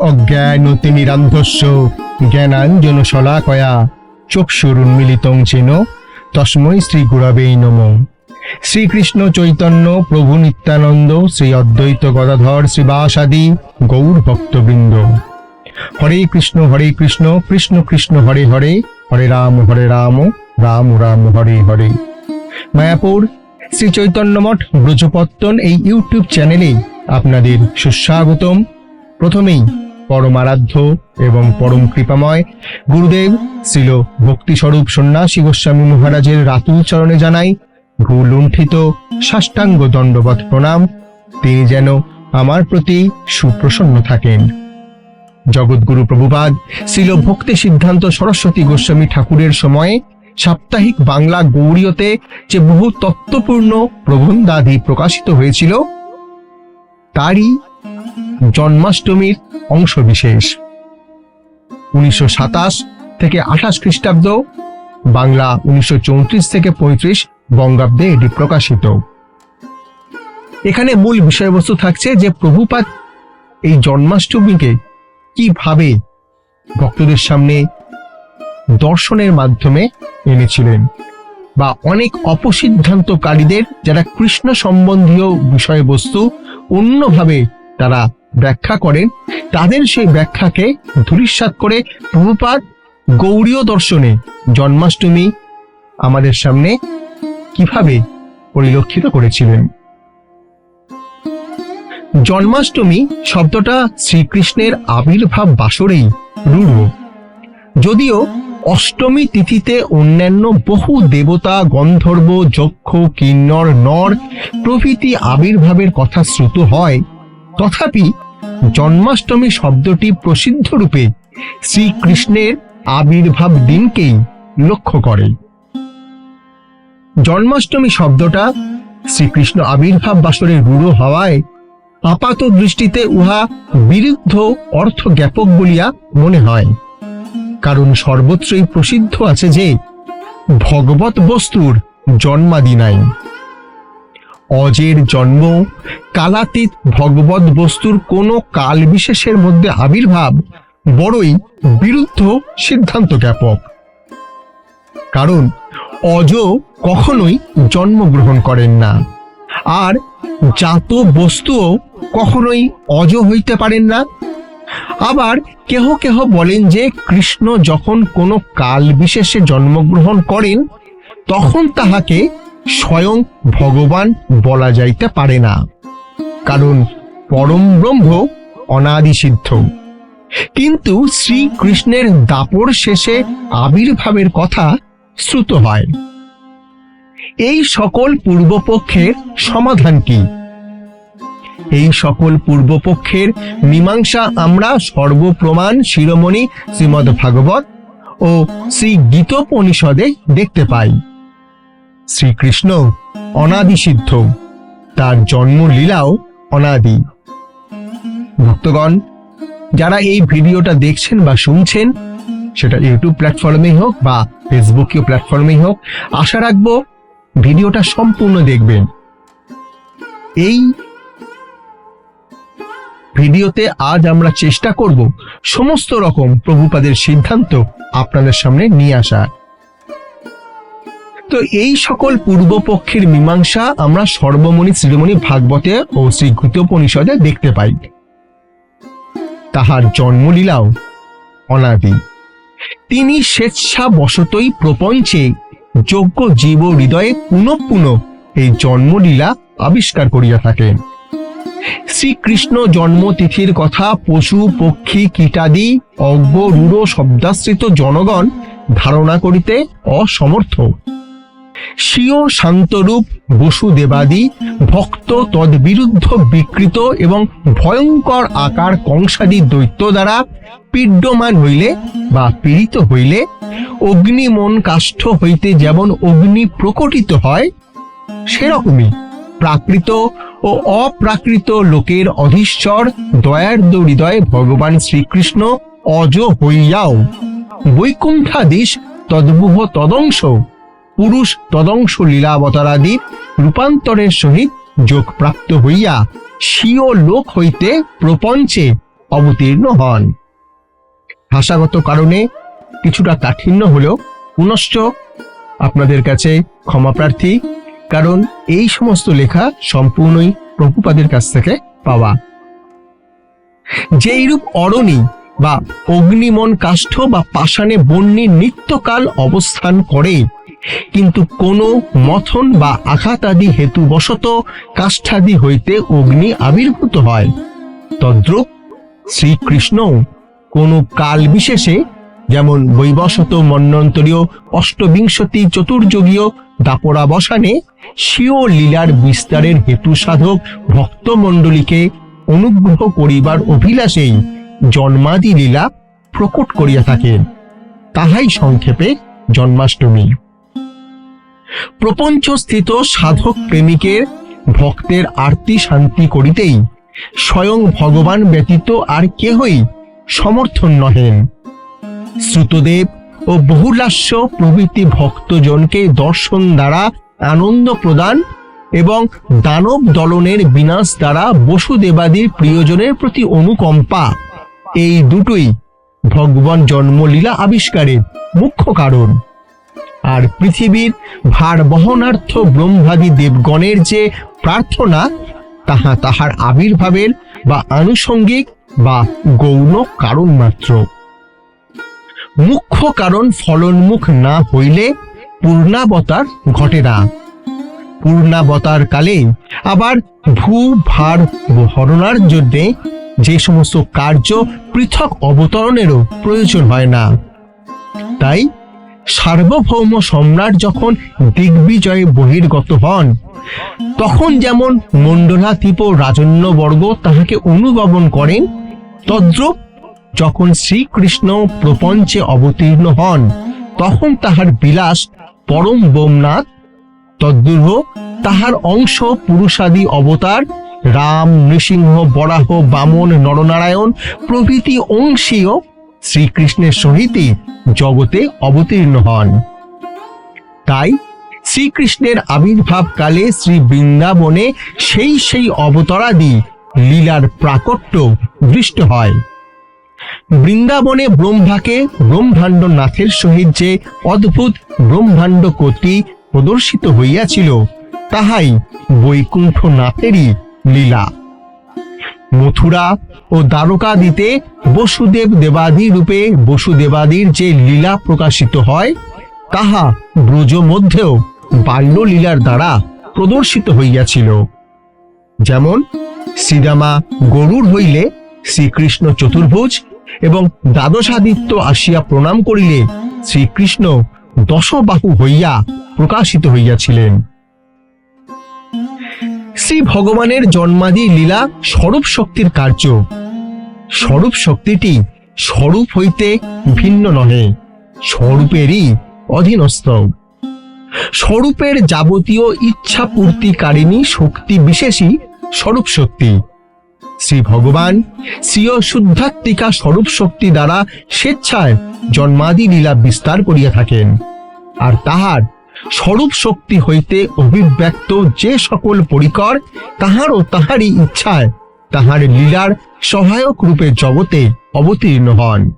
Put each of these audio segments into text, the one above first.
অজ্ঞান তিমিরান্ধস্য জ্ঞানাঞ্জন শলাকয়া চক্ষুরুন্মিলিতং চেন, তস্মৈ শ্রী গুরবেই নম। শ্রীকৃষ্ণ চৈতন্য, প্রভু নিত্যানন্দ, শ্রী অদ্বৈত গদাধর শ্রীবাসাদি গৌর ভক্তবৃন্দ। হরে কৃষ্ণ হরে কৃষ্ণ কৃষ্ণ কৃষ্ণ, হরে হরে হরে রাম হরে রাম রাম রাম, হরে হরে। মায়াপুর শ্রী চৈতন্য মঠ ব্রজপত্তন এই ইউটিউব চ্যানেলে আপনাদের সুস্বাগতম। প্রথমেই পরমারাধ্য এবং পরম কৃপাময় গুরুদেব ছিল ভক্তিস্বরূপ সন্ন্যাসী গোস্বামী মহারাজের রাতুল চরণে জানাই, ভুলুণ্ঠিত সাষ্টাঙ্গ দণ্ডবত প্রণাম। তিনি যেন আমার প্রতি সুপ্রসন্ন থাকেন। জগৎগুরু প্রভুপাদ ছিল ভক্তি সিদ্ধান্ত সরস্বতী গোস্বামী ঠাকুরের সময়ে সাপ্তাহিক বাংলা গৌরীয়তে যে বহু তত্ত্বপূর্ণ প্রবন্ধাদি প্রকাশিত হয়েছিল, তারই জন্মাষ্টমীর অংশবিশেষ। উনিশশো সাতাশ থেকে আঠাশ খ্রিস্টাব্দ বাংলা উনিশশো চৌত্রিশ থেকে পঁয়ত্রিশ বঙ্গাব্দে এটি প্রকাশিত। এখানে মূল বিষয়বস্তু থাকছে যে প্রভুপাদ এই জন্মাষ্টমীকে কীভাবে ভক্তদের সামনে দর্শনের মাধ্যমে এনেছিলেন বা অনেক অপসিদ্ধান্তকারীদের, যারা কৃষ্ণ সম্বন্ধীয় বিষয়বস্তু অন্যভাবে তারা ব্যাখ্যা করেন তাদের সেই ব্যাখ্যাকে ধূলিসাৎ করে প্রভুপাদ গৌরীয় দর্শনে জন্মাষ্টমী আমাদের সামনে কীভাবে পরিলক্ষিত করেছিলেন। জন্মাষ্টমী শব্দটা শ্রীকৃষ্ণের আবির্ভাব বাসরেই রূঢ়। যদিও অষ্টমী তিথিতে অন্যান্য বহু দেবতা, গন্ধর্ব, যক্ষ, কিন্নর, নর প্রভৃতি আবির্ভাবের কথা শ্রুত হয়, তথাপি জন্মাষ্টমী শব্দটি প্রসিদ্ধ রূপে শ্রীকৃষ্ণের আবির্ভাব দিনকেই লক্ষ্য করে। জন্মাষ্টমী শব্দটা শ্রীকৃষ্ণ আবির্ভাব বাসরে রূঢ় হওয়ায় আপাত দৃষ্টিতে উহা বিরুদ্ধ অর্থ জ্ঞাপক বলিয়া মনে হয়। কারণ সর্বত্রই প্রসিদ্ধ আছে যে, ভগবত বস্তুর জন্মাদি নাই। অজের জন্ম, কালাতীত ভগবত বস্তুর কোনো কাল বিশেষের মধ্যে আবির্ভাব বড়ই বিরুদ্ধ সিদ্ধান্ত জ্ঞাপক। কারণ অজ কখনোই জন্মগ্রহণ করেন না। আর জাত বস্তুও কখনোই অজ হইতে পারেন না। আবার কেহ কেহ বলেন যে কৃষ্ণ যখন কোনো কাল বিশেষে জন্মগ্রহণ করেন, তখন তাহাকে স্বয়ং ভগবান বলা যাইতে পারে না। কারণ পরম ব্রহ্ম অনাদিসিদ্ধ। কিন্তু শ্রীকৃষ্ণের দাপর শেষে আবির্ভাবের কথা শ্রুত হয়। এই সকল পূর্বপক্ষের সমাধান কি? এই সকল পূর্বপক্ষের মীমাংসা আমরা সর্বপ্রমাণ শিরোমণি শ্রীমদ ভাগবত ও শ্রী গীতোপনিষদে দেখতে পাই। শ্রীকৃষ্ণ অনাদি সিদ্ধ তার জন্মলীলাও অনাদি। ভক্তগণ, যারা এই ভিডিওটা দেখছেন বা শুনছেন, সেটা ইউটিউব প্ল্যাটফর্মেই হোক বা ফেসবুকীয় প্ল্যাটফর্মেই হোক, আশা রাখব ভিডিওটা সম্পূর্ণ দেখবেন। এই ভিডিওতে আজ আমরা চেষ্টা করব সমস্ত রকম প্রভুপাদের সিদ্ধান্ত আপনাদের সামনে নিয়ে আসার। তো এই সকল পূর্বপক্ষের মীমাংসা আমরা সর্বমণি, শ্রীমণি, ভাগবতে ও শ্রী গীতোপনিষদে দেখতে পাই। তাহার জন্মলীলাও অনাদি। তিনি স্বেচ্ছাবশতই প্রপঞ্চে যোগ্য জীব হৃদয়ে পুনঃ পুনঃ এই জন্মলীলা আবিষ্কার করিয়া থাকেন। শ্রীকৃষ্ণ জন্মতিথির কথা পশু, পক্ষী, কীটাদি, অজ্ঞ, রূঢ়, শব্দাশ্রিত জনগণ ধারণা করিতে অসমর্থ। স্বীয় শান্তরূপ বসুদেবাদি ভক্ত তদ্বিরুদ্ধ বিকৃত এবং ভয়ঙ্কর আকার কংসাদি দৈত্য দ্বারা পীড্যমান হইলে বা পীড়িত হইলে অগ্নিমন কাষ্ঠ হইতে যেমন অগ্নি প্রকটিত হয়, সেরকমই প্রাকৃত ও অপ্রাকৃত লোকের অধীশ্বর দয়ার্দ হৃদয়ে ভগবান শ্রীকৃষ্ণ অজ হইয়াও বৈকুণ্ঠাদিশ তদ্বুহ তদংশ পুরুষ তদংশ লীলাবতারাদি রূপান্তরের সহিত যোগ প্রাপ্ত হইয়া স্বীয় লোক হইতে প্রপঞ্চে অবতীর্ণ হন। ভাষাগত কারণে কিছুটা কাঠিন্য হলেও পুনশ্চ আপনাদের কাছে ক্ষমা প্রার্থী, কারণ এই সমস্ত লেখা সম্পূর্ণই প্রভুপাদের কাছ থেকে পাওয়া। যেইরূপ অরণি বা অগ্নিমন কাষ্ঠ বা পাষাণে বন্যী নিত্যকাল অবস্থান করে কিন্তু কোনো মথন বা আঘাত আদি হেতুবশত কাষ্ঠাদি হইতে অগ্নি আবির্ভূত হয়। তদ্রূপ শ্রীকৃষ্ণ কোনো কাল বিশেষে যেমন বৈবশত মন্বন্তরীয় অষ্টবিংশতি চতুর্যুগীয় দাপরাবসানে স্বীয় লীলার বিস্তারের হেতু সাধক ভক্তমণ্ডলীকে অনুগ্রহ করিবার অভিলাষেই জন্মাদি লীলা প্রকট করিয়া থাকেন তাহাই সংক্ষেপে জন্মাষ্টমী। প্রপঞ্চস্থিত সাধক প্রেমিকের ভক্তের আরতি শান্তি করিতেই স্বয়ং ভগবান ব্যতীত আর কেহই সমর্থন নহেন। শ্রুতদেব ও বহুলাস্য প্রভৃতি ভক্তজনকে দর্শন দ্বারা আনন্দ প্রদান এবং দানব দলনের বিনাশ দ্বারা বসুদেবাদির প্রিয়জনের প্রতি অনুকম্পা। এই দুটোই ভগবান জন্মলীলা আবিষ্কারের মুখ্য কারণ। আর পৃথিবীর ভার বহনার্থ ব্রহ্মাদি দেবগণের যে প্রার্থনা, তাহা তাহার আবির্ভাবের বা আনুষঙ্গিক বা গৌণ কারণ মাত্র। মুখ্য কারণ ফলনমুখ না হইলে পূর্ণাবতার ঘটে না। পূর্ণাবতার কালে আবার ভূ ভার হরণার জন্যে যে সমস্ত কার্য পৃথক অবতরণেরও প্রয়োজন হয় না। তাই সার্বভৌম সম্রাট যখন দিগ্বিজয়ে বহির্গত হন, তখন যেমন মণ্ডলাধিপ রাজন্যবর্গ তাহাকে অনুগমন করেন, তদ্রূপ যখন শ্রীকৃষ্ণ প্রপঞ্চে অবতীর্ণ হন, তখন তাহার বিলাস পরম বোমনাথ তদ্দুর্ভ তাহার অংশ পুরুষাদি অবতার রাম, নৃসিংহ, বরাহ, বামন, নরনারায়ণ প্রভৃতি অংশীয় শ্রীকৃষ্ণের সহিতই জগতে অবতীর্ণ হন। তাই শ্রীকৃষ্ণের আবির্ভাব কালে শ্রী বৃন্দাবনে সেই সেই অবতারাদি লীলার প্রাকট্য দৃষ্ট হয়। বৃন্দাবনে ব্রহ্মাকে ব্রহ্মাণ্ড নাথের সহিত যে অদ্ভুত ব্রহ্মাণ্ড কর্তৃ প্রদর্শিত হইয়াছিল, তাহাই বৈকুণ্ঠ নাথেরই লীলা। মথুরা ও দ্বারকাদিতে বসুদেব দেবাদি রূপে বসুদেবাদির যে লীলা প্রকাশিত হয়, তাহা ব্রজ মধ্যেও বাল্যলীলার দ্বারা প্রদর্শিত হইয়াছিল। যেমন, শ্রীরামা গরুর হইলে শ্রীকৃষ্ণ চতুর্ভুজ এবং দ্বাদশাদিত্য আসিয়া প্রণাম করিলে শ্রীকৃষ্ণ দশবাহু হইয়া প্রকাশিত হইয়াছিলেন। শ্রী ভগবানের জন্মাদি লীলা স্বরূপ শক্তির কার্য। স্বরূপ শক্তিটি স্বরূপ হইতে ভিন্ন নহে, স্বরূপেরই অধীনস্থ। স্বরূপের যাবতীয় ইচ্ছা পূর্তিকারিণী শক্তি বিশেষই স্বরূপ শক্তি শ্রী ভগবান স্বীয় শুদ্ধাত্মিকা স্বরূপ শক্তি দ্বারা স্বেচ্ছায় জন্মাদি লীলা বিস্তার করিয়া থাকেন, আর তাহার স্বরূপ শক্তি হইতে অভিব্যক্ত যে সকল পরিকর তাহার ও তাহারই ইচ্ছায় তাহার লীলার সহায়ক রূপে জগতে অবতীর্ণ হন।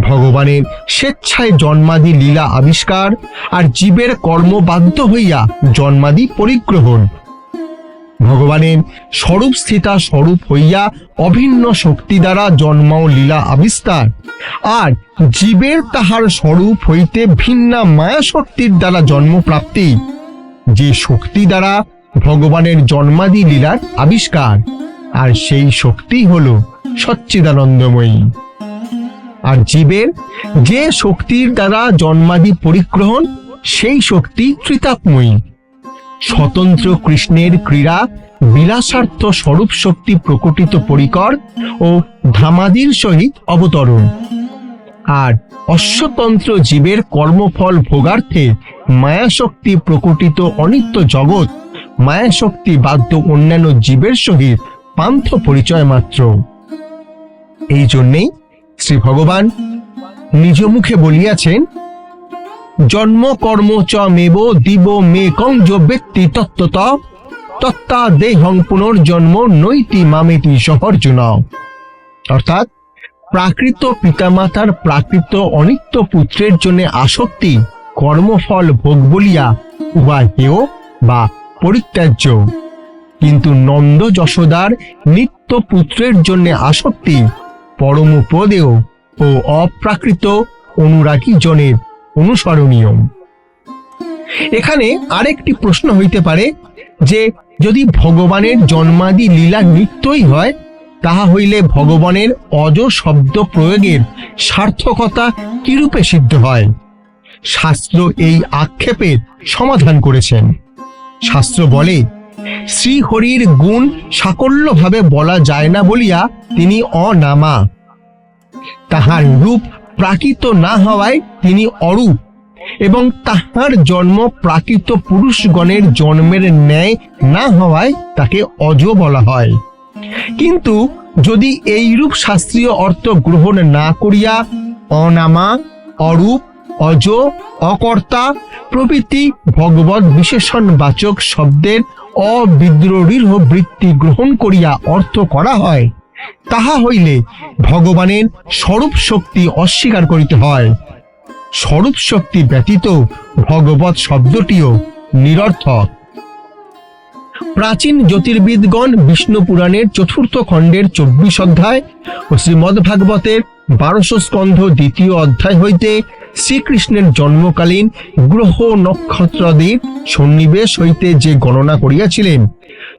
ভগবানের স্বেচ্ছায় জন্মাদি লীলা আবিষ্কার আর জীবের কর্ম বাধ্য হইয়া জন্মাদি পরিগ্রহণ ভগবানের স্বরূপ স্থিতা স্বরূপ হইয়া অভিন্ন শক্তি দ্বারা জন্ম ও লীলা আবিষ্কার। আর জীবের তাহার স্বরূপ হইতে ভিন্না মায়া শক্তির দ্বারা জন্মপ্রাপ্তি যে শক্তি দ্বারা ভগবানের জন্মাদি লীলার আবিষ্কার। আর সেই শক্তি হল সচ্চিদানন্দময়ী। আর জীবের যে শক্তির দ্বারা জন্মাদি পরিগ্রহণ, সেই শক্তি ত্রিতাপময়ী স্বতন্ত্র কৃষ্ণের ক্রীড়া, বিলাসার্থ স্বরূপ শক্তি প্রকটিত পরিকর ও ধামাদির সহিত অবতরণ। আর অশ্বতন্ত্র জীবের কর্মফল ভোগার্থে মায়াশক্তি প্রকটিত অনিত্য জগৎ, মায়াশক্তি বাধ্য অন্যান্য জীবের সহিত পান্থ পরিচয় মাত্র। এই জন্যেই শ্রী ভগবান নিজ মুখে বলিয়াছেন জন্ম কর্ম চ মেব দিব মে কঞ্জ ব্যক্তি তত্ত্বত। তত্তা দেহং পুনর্জন্ম নৈতি মামেতি সহর্জুন। অর্থাৎ প্রাকৃত পিতামাতার প্রাকৃত অনিত্য পুত্রের জন্য আসক্তি, কর্মফল, ভোগ বলিয়া উভয় হেয় বা পরিত্যাজ্য। কিন্তু নন্দ যশোদার নিত্য পুত্রের জন্য আসক্তি পরম প্রদেয় ও অপ্রাকৃত অনুরাগী জনের অনুসরণীয়। এখানে আরেকটি প্রশ্ন হইতে পারে যে, যদি ভগবানের জন্মাদি লীলা নিত্যই হয়, তাহা হইলে ভগবানের অজ শব্দ প্রয়োগের সার্থকতা কিরূপে সিদ্ধ হয়? শাস্ত্র এই আক্ষেপের সমাধান করেছেন। শাস্ত্র বলে, শ্রীহরির গুণ সাকল্যভাবে বলা যায় না বলিয়া তিনি অনামা। তাহার রূপ প্রাকৃত না হওয়ায় তিনি অরূপ এবং তাহার জন্ম প্রাকৃত পুরুষগণের জন্মের ন্যায় না হওয়ায় তাকে অজ বলা হয়। কিন্তু যদি এইরূপ শাস্ত্রীয় অর্থ গ্রহণ না করিয়া অনামা, অরূপ, অজ, অকর্তা প্রভৃতি ভগবত বিশেষণ বাচক শব্দের অবিদ্রোহীর বৃত্তি গ্রহণ করিয়া অর্থ করা হয়। তাহা হইলে ভগবানের স্বরূপ শক্তি অস্বীকার করিতে হয়। স্বরূপ শক্তি ব্যতীত ভগবত শব্দটিও নিরর্থক। প্রাচীন জ্যোতির্বিদগণ বিষ্ণু পুরাণের চতুর্থ খণ্ডের চব্বিশ অধ্যায় ও শ্রীমদ্ ভাগবতের বারোশো স্কন্ধ দ্বিতীয় অধ্যায় হইতে শ্রীকৃষ্ণের জন্মকালীন গ্রহ নক্ষত্রাদির সন্নিবেশ হইতে যে গণনা করিয়াছিলেন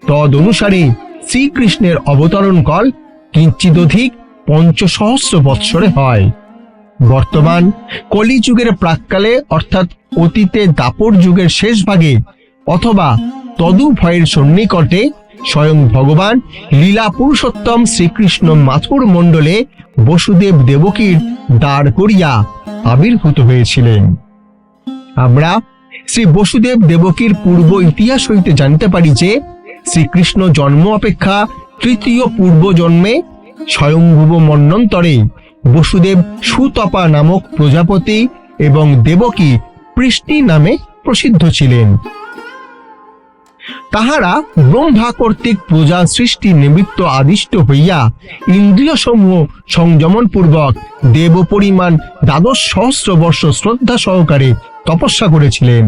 তদ অনুসারে শ্রীকৃষ্ণের অবতরণ কাল কিঞ্চিদধিক পঞ্চসহস্র বৎসরে হয়। বর্তমান কলিযুগের প্রাককালে, অর্থাৎ অতীতে দাপর যুগের শেষ ভাগে অথবা তদুভয়ের সন্নিকটে, স্বয়ং ভগবান লীলা পুরুষোত্তম শ্রীকৃষ্ণ মাথুর মণ্ডলে বসুদেব দেবকীর দাঁড় করিয়া আবির্ভূত হয়েছিলেন। আমরা শ্রী বসুদেব দেবকীর পূর্ব ইতিহাস হইতে জানতে পারি যে, শ্রীকৃষ্ণ জন্ম অপেক্ষা তৃতীয় পূর্ব জন্মে স্বয়ংভুব মন্বন্তরে বসুদেব সুতপা নামক প্রজাপতি এবং দেবকী পৃষ্টি নামে প্রসিদ্ধ ছিলেন। তাহারা ব্রহ্মা কর্তৃক প্রজা সৃষ্টি নিমিত্ত আদিষ্ট হইয়া ইন্দ্রিয় সমূহ সংযমন পূর্বক দেব পরিমাণ দ্বাদশ সহস্র বর্ষ শ্রদ্ধা সহকারে তপস্যা করেছিলেন।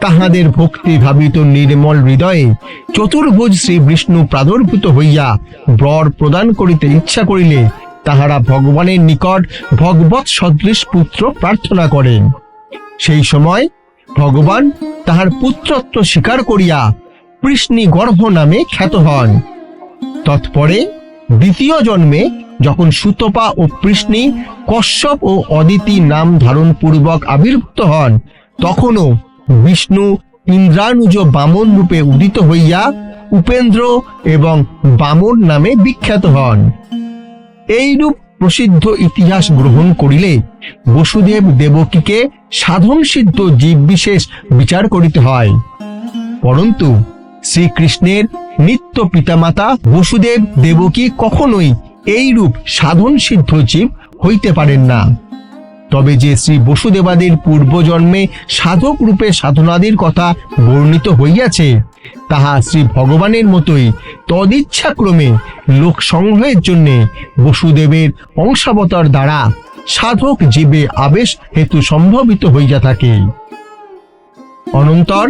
তাহাদের ভক্তি ভাবিত নির্মল হৃদয়ে চতুর্ভুজ শ্রী বিষ্ণু প্রাদুর্ভূত হইয়া বর প্রদান করিতে ইচ্ছা করিলে তাহারা ভগবানের নিকট ভগবৎ সদৃশ পুত্র প্রার্থনা করেন। সেই সময় ভগবান তাহার পুত্রত্ব স্বীকার করিয়া কৃষ্ণী গর্ভ নামে খ্যাত হন। তৎপরে দ্বিতীয় জন্মে যখন সুতপা ও কৃষ্ণী কশ্যপ ও অদিতি নাম ধারণ পূর্বক আবির্ভূত হন, তখনও বিষ্ণু ইন্দ্রানুজ বামন রূপে উদিত হইয়া উপেন্দ্র এবং বামন নামে বিখ্যাত হন। এইরূপ প্রসিদ্ধ ইতিহাস গ্রহণ করিলে বসুদেব দেবকীকে সাধন সিদ্ধ জীব বিশেষ বিচার করিতে হয়। পরন্তু শ্রীকৃষ্ণের নিত্য পিতামাতা বসুদেব দেবকী কখনোই এইরূপ সাধন সিদ্ধ জীব হইতে পারেন না। তবে যে শ্রী বসুদেবাদের পূর্বজন্মে সাধক রূপে সাধনাদির কথা বর্ণিত হইয়াছে, তাহা শ্রী ভগবানের মতোই তদিচ্ছাক্রমে লোক সংগ্রহের জন্যে বসুদেবের অংশাবতার দ্বারা সাধক জীবে আবেশ হেতু সম্ভবিত হইয়া থাকে। অনন্তর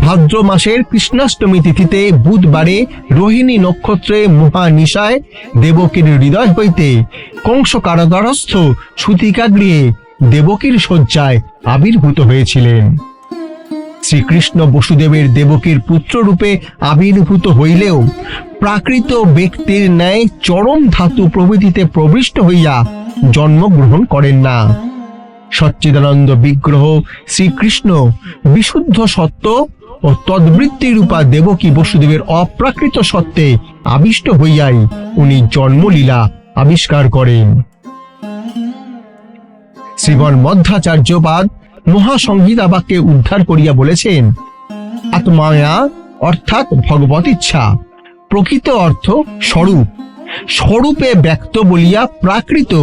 ভাদ্র মাসের কৃষ্ণাষ্টমী তিথিতে বুধবারে রোহিণী নক্ষত্রে মহানিশায় দেবকীর হৃদয় হইতে কংস কারাগারস্থ সুতিকা গৃহে দেবকীর শয্যায় আবির্ভূত হয়েছিলেন। শ্রীকৃষ্ণ বসুদেবের দেবকীর পুত্ররূপে আবির্ভূত হইলেও প্রাকৃত ব্যক্তির ন্যায় চরম ধাতু প্রভৃতিতে প্রবিষ্ট হইয়া জন্মগ্রহণ করেন না। সচ্চিদানন্দ বিগ্রহ শ্রীকৃষ্ণ, বিশুদ্ধ সত্য ও তদ্বৃত্তি রূপা দেবকী বসুদেবের অপ্রাকৃত সত্ত্বে আবিষ্ট হইয়াই উনি জন্মলীলা আবিষ্কার করেন। শ্রীগণ মধ্যাচার্যবাদ মহাসংহিতা বাক্যে উদ্ধার করিয়া বলেছেন, আত্মায়া অর্থাৎ ভগবত ইচ্ছা প্রকৃত অর্থ স্বরূপ। স্বরূপে ব্যক্ত বলিয়া প্রাকৃত,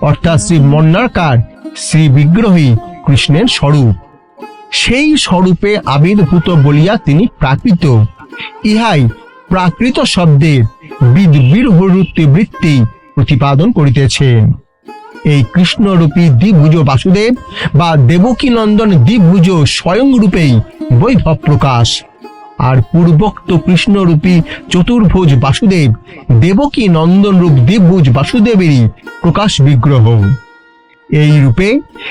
অর্থাৎ শ্রী মন্নারকার শ্রী বিগ্রহী কৃষ্ণের স্বরূপ। সেই স্বরূপে আবির্ভূত বলিয়া তিনি প্রাকৃত। ইহাই প্রাকৃত শব্দের বিদ বৃত্তি প্রতিপাদন করিতেছেন এই কৃষ্ণরূপী দ্বিভুজ বাসুদেব বা দেবকী নন্দন দ্বিভুজ স্বয়ং রূপেই বৈভব প্রকাশ আর পূর্বোক্ত কৃষ্ণরূপী চতুর্ভুজ বাসুদেব দেবকী নন্দন রূপ দ্বিভুজ বাসুদেবেরই প্রকাশ বিগ্রহ। এই রূপে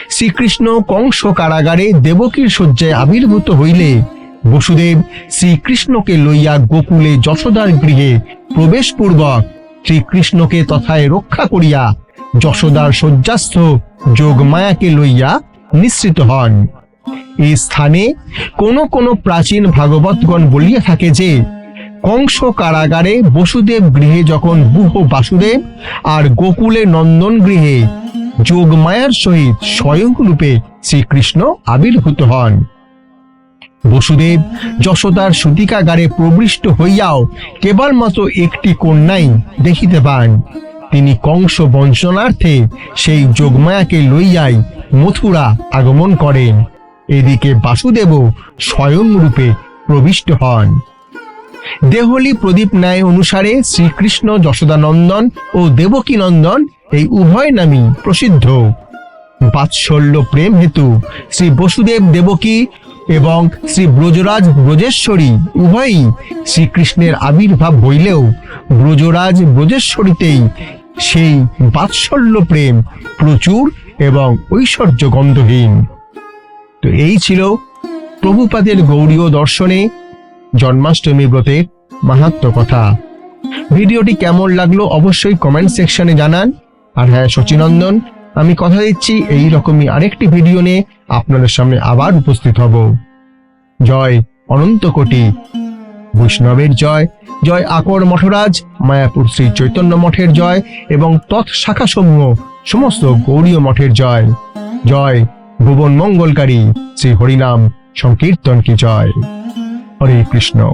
শ্রীকৃষ্ণ কংস কারাগারে দেবকীর শয্যায় আবির্ভূত হইলে বসুদেব শ্রীকৃষ্ণকে লইয়া গোকুলে যশোদার গৃহে প্রবেশপূর্বক শ্রীকৃষ্ণকে তথায় রক্ষা করিয়া যশোদার শয্যাস্থ যোগমায়াকে লইয়া নিশ্চিত হন। এই স্থানে কোন কোন প্রাচীন ভাগবতগণ বলিয়া থাকে যে, কংস কারাগারে বসুদেব গৃহে যখন বুহ বাসুদেব আর গোকুলে নন্দন গৃহে যোগমায়ার সহিত স্বয়ং রূপে শ্রীকৃষ্ণ আবির্ভূত হন। বসুদেব যশোদার সুতিকাগারে প্রবিষ্ট হইয়াও কেবলমাত্র একটি কন্যাই দেখিতে পান। তিনি কংস বঞ্চনার্থে সেই যোগমায়াকে লইয়াই মথুরা আগমন করেন। এদিকে বাসুদেবও স্বয়ং রূপে প্রবিষ্ট হন। দেহলি প্রদীপ ন্যায় অনুসারে শ্রীকৃষ্ণ যশোদানন্দন ও দেবকীনন্দন এই উভয় নামই প্রসিদ্ধ। বাৎসল্য প্রেম হেতু শ্রী বসুদেব দেবকী এবং শ্রী ব্রজরাজ ব্রজেশ্বরী উভয়ই শ্রীকৃষ্ণের আবির্ভাব হইলেও ব্রজরাজ ব্রজেশ্বরীতেই সেই বাৎসল্য প্রেম প্রচুর এবং ঐশ্বর্য গন্ধহীন তো এই ছিল প্রভুপাদের গৌরীয় দর্শনে জন্মাষ্টমী ব্রতের মাহাত্ম কথা। ভিডিওটি কেমন লাগল অবশ্যই কমেন্ট সেকশনে জানান। আর হ্যাঁ সচিনন্দন, আমি কথা দিচ্ছি এই রকমই আরেকটি ভিডিও নিয়ে আপনাদের সামনে আবার উপস্থিত হব। জয় অনন্ত কোটি। বৈষ্ণবের জয়। জয় আকর মঠরাজ, মায়াপুর শ্রী চৈতন্য মঠের জয় এবং তৎশাখা সমূহ, সমস্ত গৌরীয় মঠের জয়। জয় ভুবন মঙ্গলকারী, শ্রী হরিনাম সংকীর্তন কি জয়। হরে কৃষ্ণ।